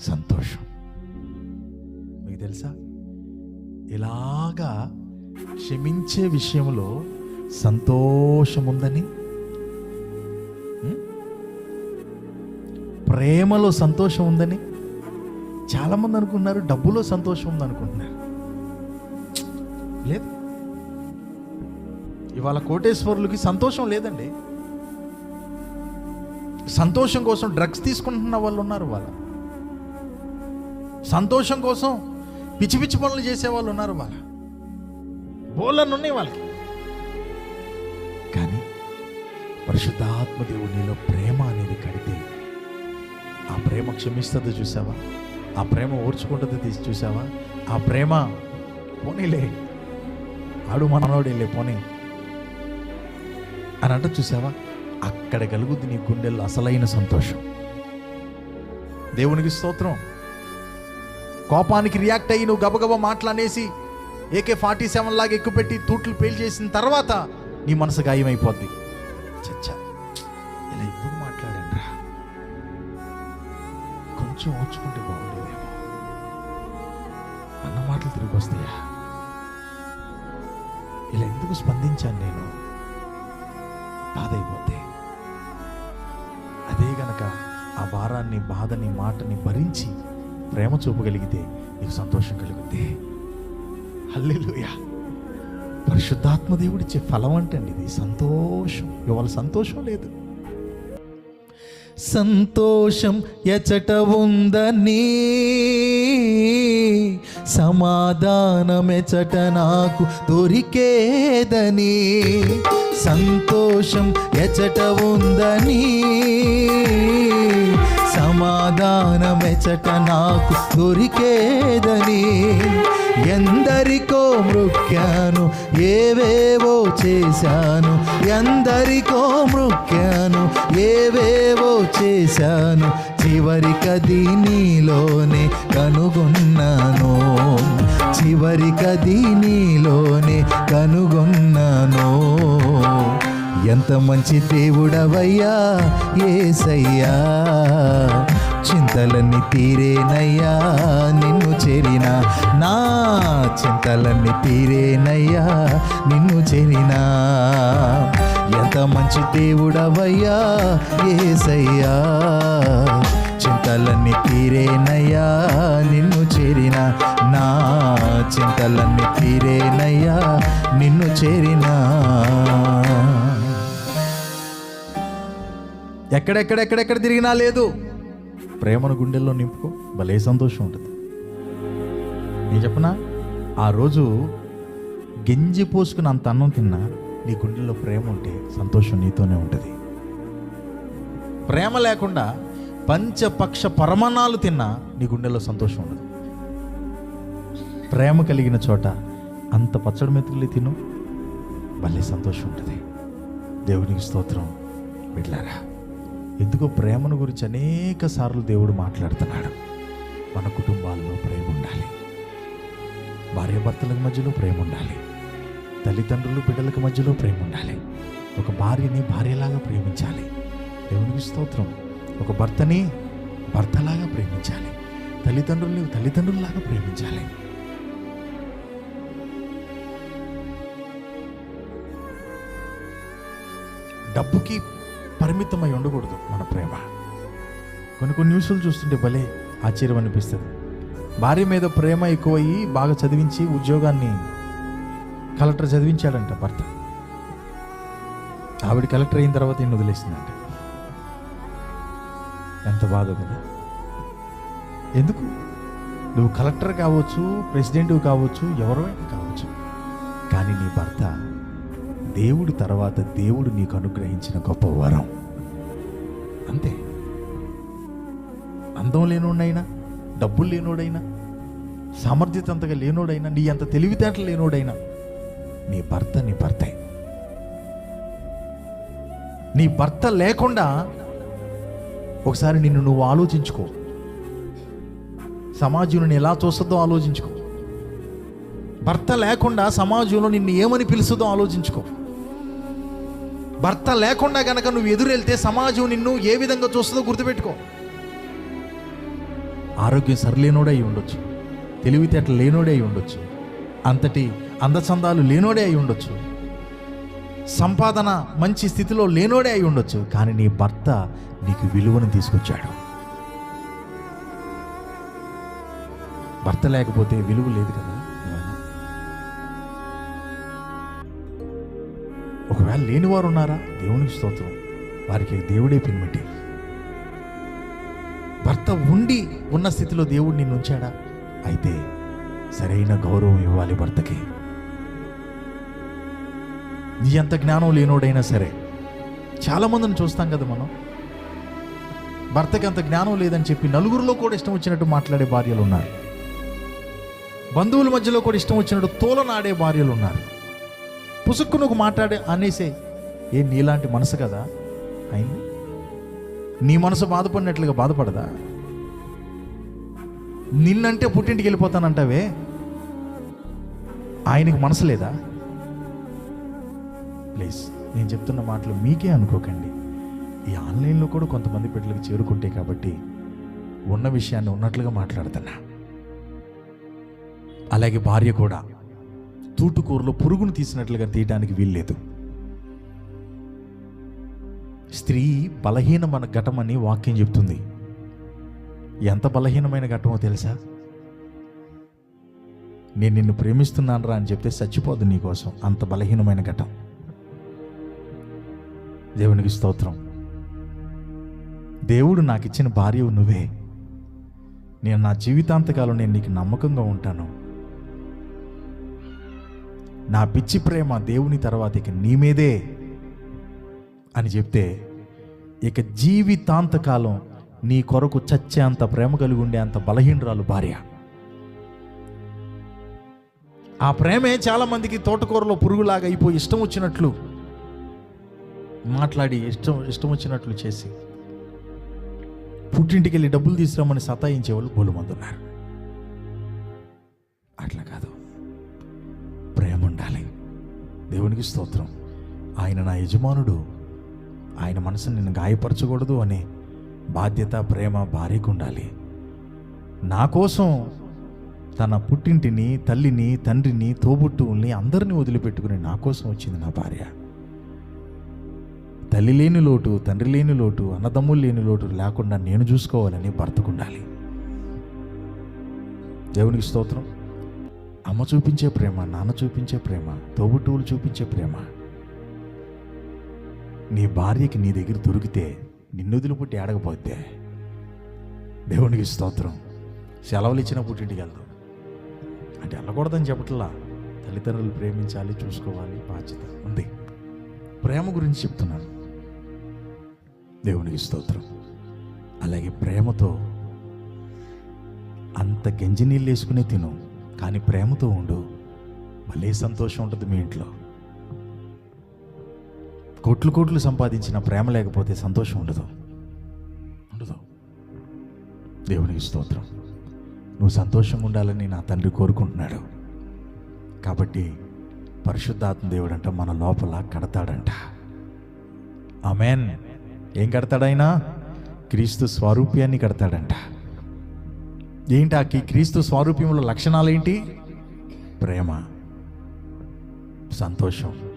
సంతోషం. మీకు తెలుసా? ఇలాగా క్షమించే విషయంలో సంతోషం ఉందని ప్రేమలో సంతోషం ఉందని చాలామంది అనుకున్నారు డబ్బులో సంతోషం ఉందనుకుంటున్నారు లేదు. ఇవాళ కోటేశ్వరులకి సంతోషం లేదండి. సంతోషం కోసం డ్రగ్స్ తీసుకుంటున్న వాళ్ళు ఉన్నారు వాళ్ళ సంతోషం కోసం పిచ్చి పిచ్చి పనులు చేసే వాళ్ళు ఉన్నారు వాళ్ళ. బోళ్ళని ఉన్నాయి వాళ్ళకి. కానీ పరిశుద్ధాత్మ దేవుడు నీలో ప్రేమ అనేది కడితే ఆ ప్రేమ క్షమిస్తుంది చూసావా? ఆ ప్రేమ ఓర్చుకుంటుంది తీసి చూసావా? ఆ ప్రేమ పోనీలే. ఆడు మనోడేలే పోనీ. అని అంటే చూసావా? అక్కడ కలుగుద్ది నీ గుండెల్లో అసలైన సంతోషం. దేవునికి స్తోత్రం. కోపానికి రియాక్ట్ అయ్యి నువ్వు గబగబా మాట్లాడేసి ఏకే ఫార్టీ సెవెన్ లాగా ఎక్కుపెట్టి తూట్లు పేల్ చేసిన తర్వాత నీ మనసు గాయమైపోద్ది. చచ్చా ఇలా ఎందుకు మాట్లాడండి కొంచెం ఓచుకుంటే బాగుండేదేమో. అన్న మాటలు తిరిగి వస్తాయా? ఇలా ఎందుకు స్పందించాను నేను? బాధ అయిపోతే అదే గనక ఆ భారాన్ని బాధని మాటని భరించి ప్రేమ చూపగలిగితే నీకు సంతోషం కలుగుద్ది. హల్లెలుయా. పరిశుద్ధాత్మ దేవుడిచ్చే ఫలం అంటండి ఇది. సంతోషం. ఇవాళ సంతోషం లేదు. సంతోషం ఎచట ఉందని సమాధానమెచట నాకు దొరికేదని. సంతోషం ఎచట ఉందని సమాధానమెచట నాకు దొరికేదని ఎందరికో మృక్యాను ఏవేవో చేశాను. ఎందరికో మృక్యాను ఏవేవో చేశాను. చివరికది నీలోనే కనుగొన్నాను. చివరికది నీలోనే కనుగొన్నాను. ఎంత మంచి దేవుడవయ్యా ఏసయ్యా. చింతలన్నీ తీరేనయ్యా నిన్ను చేరిన. నా చింతలన్నీ తీరేనయ్యా నిన్ను చేరినా. ఎంత మంచి దేవుడవయ్యా ఏసయ్యా. చింతలన్నీ తీరేనయ్యా నిన్ను చేరిన. నా చింతలన్నీ తీరేనయ్యా నిన్ను చేరినా. ఎక్కడెక్కడెక్కడెక్కడ తిరిగినా లేదు. ప్రేమను గుండెల్లో నింపుకో. భలే సంతోషం ఉంటుంది. నేను చెప్పనా? ఆ రోజు గింజి పోసుకుని అంత అన్నం తిన్నా నీ గుండెల్లో ప్రేమ ఉంటే సంతోషం నీతోనే ఉంటుంది. ప్రేమ లేకుండా పంచపక్ష పరమాణాలు తిన్నా నీ గుండెల్లో సంతోషం ఉండదు. ప్రేమ కలిగిన చోట అంత పచ్చడి మెతుకులు తిను భలే సంతోషం ఉంటుంది. దేవునికి స్తోత్రం. వెళ్ళారా ఎందుకో ప్రేమను గురించి అనేక సార్లు దేవుడు మాట్లాడుతున్నాడు. మన కుటుంబాల్లో ప్రేమ ఉండాలి. భార్యాభర్తల మధ్యలో ప్రేమ ఉండాలి. తల్లిదండ్రులు బిడ్డలకు మధ్యలో ప్రేమ ఉండాలి. ఒక భార్యని భార్యలాగా ప్రేమించాలి. దేవునికి స్తోత్రం. ఒక భర్తని భర్తలాగా ప్రేమించాలి. తల్లిదండ్రుల్ని తల్లిదండ్రుల్లాగా ప్రేమించాలి. డబ్బుకి పరిమితమై ఉండకూడదు మన ప్రేమ. కొన్ని కొన్ని న్యూస్లు చూస్తుంటే భలే ఆశ్చర్యం అనిపిస్తుంది. భార్య మీద ప్రేమ ఎక్కువయ్యి బాగా చదివించి ఉద్యోగాన్ని కలెక్టర్ చదివించాడంట భర్త. ఆవిడ కలెక్టర్ అయిన తర్వాత ఈయన వదిలేసిందంట. ఎంత బాధ కదా. ఎందుకు? నువ్వు కలెక్టర్ కావచ్చు ప్రెసిడెంట్ కావచ్చు ఎవరైనా కావచ్చు. కానీ నీ భర్త దేవుడి తర్వాత దేవుడు నీకు అనుగ్రహించిన గొప్ప వరం. అంతే. అందం లేనోడైనా డబ్బులు లేనోడైనా సామర్థ్యత అంతగా లేనోడైనా నీ అంత తెలివితేటలు లేనోడైనా నీ భర్త నీ భర్తే. నీ భర్త లేకుండా ఒకసారి నిన్ను నువ్వు ఆలోచించుకో. సమాజం ఎలా చూస్తుందో ఆలోచించుకో. భర్త లేకుండా సమాజంలో నిన్ను ఏమని పిలుస్తుందో ఆలోచించుకో. భర్త లేకుండా గనక నువ్వు ఎదురెళ్తే సమాజం నిన్ను ఏ విధంగా చూస్తుందో గుర్తుపెట్టుకో. ఆరోగ్యం సరిలేనోడే అయి ఉండొచ్చు. తెలివితేటలు లేనోడే అయి ఉండొచ్చు. అంతటి అందచందాలు లేనోడే అయి ఉండొచ్చు. సంపాదన మంచి స్థితిలో లేనోడే అయి ఉండొచ్చు. కానీ నీ భర్త నీకు విలువను తీసుకొచ్చాడు. భర్త లేకపోతే విలువ లేదు కదా? ఒకవేళ లేనివారు ఉన్నారా దేవునికి స్తోత్రం. వారికి దేవుడే పిన్మిటి భర్త ఉండి ఉన్న స్థితిలో దేవుడు నిన్ను ఉంచాడా? అయితే సరైన గౌరవం ఇవ్వాలి భర్తకి. నీ ఎంత జ్ఞానం లేనోడైనా సరే చాలా మందిని చూస్తాం కదా మనం. భర్తకి అంత జ్ఞానం లేదని చెప్పి నలుగురిలో కూడా ఇష్టం వచ్చినట్టు మాట్లాడే భార్యలు ఉన్నారు. బంధువుల మధ్యలో కూడా ఇష్టం వచ్చినట్టు తోలనాడే భార్యలు ఉన్నారు. పుసుక్కు ఒక మాట్లాడే అనేసే ఏ నీలాంటి మనసు కదా అయింది నీ మనసు బాధపడినట్లుగా బాధపడదా? నిన్నంటే పుట్టింటికి వెళ్ళిపోతానంటావే? ఆయనకి మనసు లేదా? ప్లీజ్ నేను చెప్తున్న మాటలు మీకే అనుకోకండి. ఈ ఆన్లైన్లో కూడా కొంతమంది బిడ్డలకు చేరుకుంటే కాబట్టి ఉన్న విషయాన్ని ఉన్నట్లుగా మాట్లాడుతున్నా. అలాగే భార్య కూడా. తూటుకూరలో పురుగును తీసినట్లుగా తీయడానికి వీల్లేదు. స్త్రీ బలహీనమైన ఘటమని వాక్యం చెప్తుంది. ఎంత బలహీనమైన ఘటమో తెలుసా? నేను నిన్ను ప్రేమిస్తున్నాను రా అని చెప్తే చచ్చిపోదు నీకోసం అంత బలహీనమైన ఘటం. దేవునికి స్తోత్రం. దేవుడు నాకు ఇచ్చిన భార్యవు నువ్వే. నేను నా జీవితాంతకాలం నేను నీకు నమ్మకంగా ఉంటాను. నా పిచ్చి ప్రేమ దేవుని తర్వాత ఇక నీ మీదే అని చెప్తే ఇక జీవితాంతకాలం నీ కొరకు చచ్చే అంత ప్రేమ కలిగి ఉండే అంత బలహీనరాలు భార్య. ఆ ప్రేమే చాలామందికి తోటకూరలో పురుగులాగా అయిపోయి ఇష్టం వచ్చినట్లు మాట్లాడి ఇష్టం ఇష్టం వచ్చినట్లు చేసి పుట్టింటికి వెళ్ళి డబ్బులు తీసుకురామని సతాయించే వాళ్ళు దేవునికి స్తోత్రం. ఆయన నా యజమానుడు. ఆయన మనసును నిన్ను గాయపరచకూడదు అనే బాధ్యత ప్రేమ భార్యకు ఉండాలి. నా కోసం తన పుట్టింటిని తల్లిని తండ్రిని తోబుట్టువుల్ని అందరినీ వదిలిపెట్టుకుని నా కోసం వచ్చింది నా భార్య. తల్లి లేని లోటు తండ్రి లేని లోటు అన్నదమ్ములు లేని లోటు లేకుండా నేను చూసుకోవాలని భర్తకు ఉండాలి. దేవునికి స్తోత్రం. అమ్మ చూపించే ప్రేమ నాన్న చూపించే ప్రేమ తోబుట్టువులు చూపించే ప్రేమ. నీ భార్యకి నీ దగ్గర దొరికితే నిన్ను వదిలిపుట్టి ఏడకపోతే దేవునికి స్తోత్రం. సెలవులు ఇచ్చిన పుట్టింటికి వెళ్దాం. అంటే వెళ్ళకూడదని చెప్పట్లా. తల్లిదండ్రులు ప్రేమించాలి చూసుకోవాలి బాధ్యత ఉంది. ప్రేమ గురించి చెప్తున్నాను. దేవునికి స్తోత్రం. అలాగే ప్రేమతో అంత గంజి నీళ్ళు వేసుకునే తిను. కానీ ప్రేమతో ఉండు. భలే సంతోషం ఉంటుంది మీ ఇంట్లో. కోట్లు కోట్లు సంపాదించిన ప్రేమ లేకపోతే సంతోషం ఉండదు. ఉండదు. దేవునికి స్తోత్రం. నువ్వు సంతోషంగా ఉండాలని నా తండ్రి కోరుకుంటున్నాడు. కాబట్టి పరిశుద్ధాత్మ దేవుడు అంట మన లోపల కడతాడంట. ఆమెన్. ఏం కడతాడైనా? క్రీస్తు స్వరూప్యాన్ని కడతాడంట. ఏంటి ఆ క్రీస్తు స్వారూప్యంలో లక్షణాలు ఏంటి ప్రేమ. సంతోషం.